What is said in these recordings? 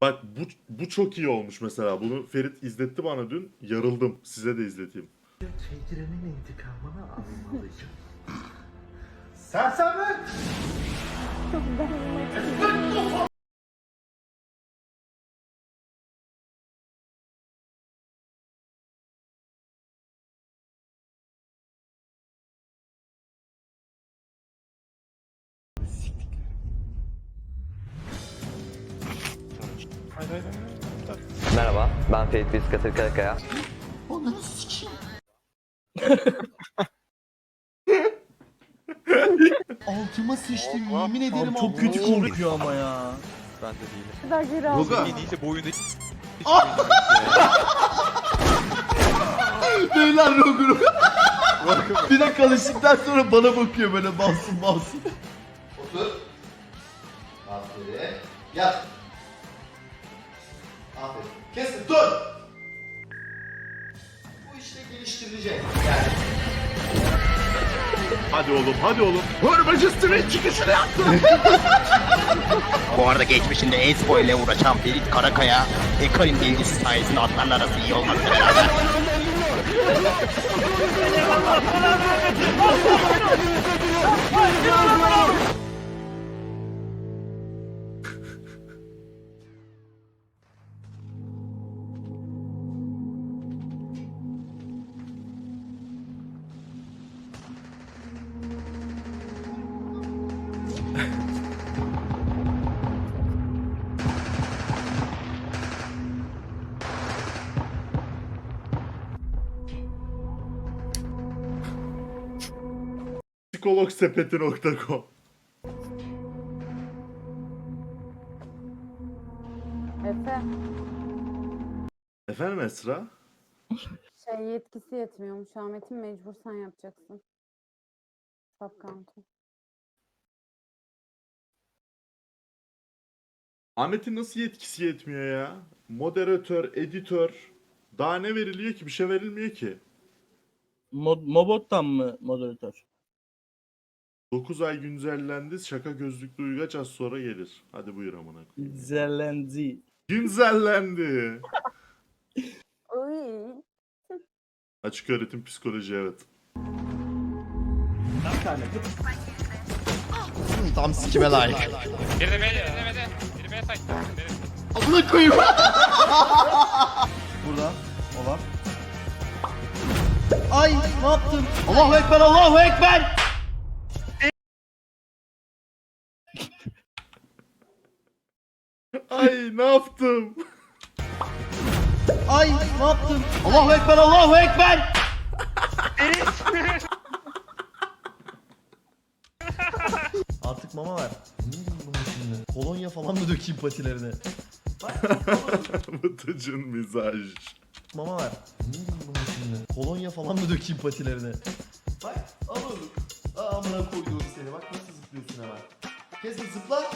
Bak bu, bu çok iyi olmuş mesela. Bunu Ferit izletti bana dün. Yarıldım. Size de izleteyim. Tecrübenin intikamını almalıyım. Sersemler! Merhaba, ben Ferit Biz Katır Karakaya. Altıma sıçtım yemin ederim Abi çok kötü korkuyor ama ya. Ben de değilim. kadar geri aldım. En iyisi bu oyunda Beyler Rogur. bir dakika alıştıktan sonra bana bakıyor böyle masum masum. Otur. Aferin. Yat. Kesin dur. Bu işte geliştirilecek. Yani. Hadi oğlum hadi oğlum. Hırmacı Street çıkışını yaptı. Bu arada geçmişinde e-spor ile uğraşan Ferit Karakaya, Ekarim bilgisi sayesinde atlarla arası iyi olmakla beraber Psikologsepeti.com Efe Efendim Esra? şey yetkisi yetmiyormuş Ahmet'in mecbur sen yapacaksın. Subcounter. Ahmet'in nasıl yetkisi yetmiyor ya? Moderatör, editör. Daha ne veriliyor ki? Bir şey verilmiyor ki. Mod, Mobot'tan mı moderatör? 9 ay güncellendi. Şaka gözlüklü uygaç az sonra gelir. Hadi buyur amına koyayım. Güncellendi. Oy. Açık öğretim psikoloji evet. Tam sikime layık. Biri de beni, biri de beni. Biri beni. Biri- Amına koyayım. Burada. O var. Ay ne yaptım? Allahu Ekber Allahu Ekber. Ay ne yaptım? Ay ne yaptım? Allahu Ekber Allahu Ekber. Artık mama ver. Ne bileyim bunu şimdi? Kolonya falan mı dökeyim patilerine? Mıtıcın mizaj. Mama ver. Ne bileyim bunu şimdi? Kolonya falan mı dökeyim patilerine? Bak al oğlum. Aa, amına koyduğum seni. Bak nasıl zıplıyorsun hemen. Kesin zıpla.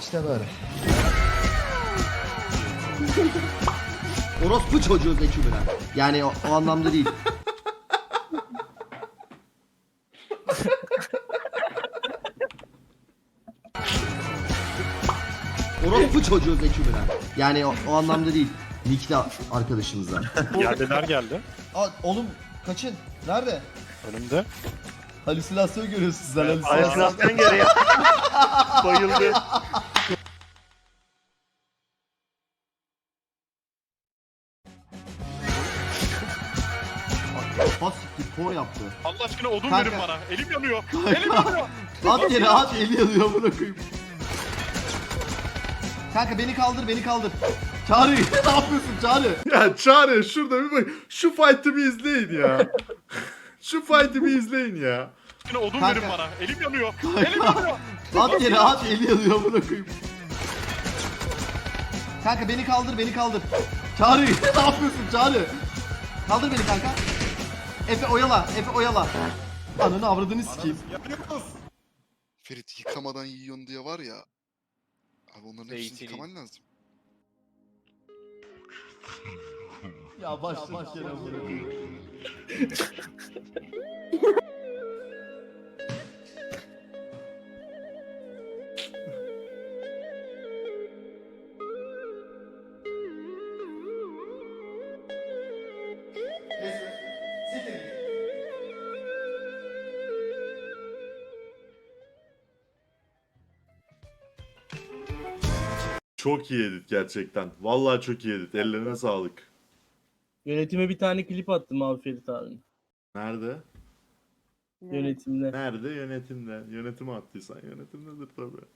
İşte böyle. Orospu çocuğu Zeki Müren. Yani o, o anlamda değil. Orospu çocuğu Zeki Müren. Yani o, o anlamda değil. Nick'te arkadaşımızdan. Yerliler geldi. Aa, oğlum kaçın. Nerede? Önümde. Halüsinasyon görüyorsun sen halüsinasyon. geri ya. Bayıldı. Bas siktir yaptı. Allah aşkına odun Kanka. verin bana. Elim yanıyor. Elim yanıyor. At yere at eli yanıyor buna koyayım. Kanka beni kaldır beni kaldır. Çağrı ne yapıyorsun Çağrı? Ya Çağrı şurada bir bak. Şu fight'ı bir izleyin ya. Şu fight'ı bir izleyin ya. Aşkına odun Kanka. verin bana. Elim yanıyor. Elim yanıyor. At yere at eli yanıyor buna koyayım. Kanka beni kaldır beni kaldır. Çağrı ne yapıyorsun Çağrı? Kaldır beni kanka. Efe oyala Efe oyala. Ananı avradını sikeyim. Ferit yıkamadan yiyorsun diye var ya. Abi onların hepsini Zeytini. yıkaman lazım. Ya başla başla. Çok iyi edit gerçekten. Vallahi çok iyi edit. Ellerine sağlık. Yönetime bir tane klip attım abi Ferit abi. Nerede? Yönetimde. Nerede? Yönetimde. Yönetime attıysan yönetimdedir tabii.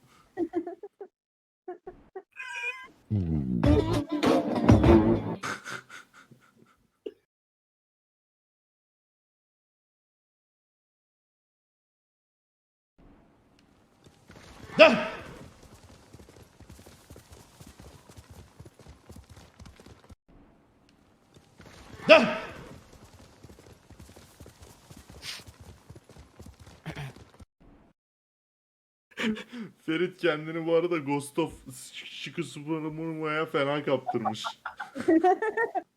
Ferit kendini bu arada Ghost of Shikusuburamura'ya fena kaptırmış.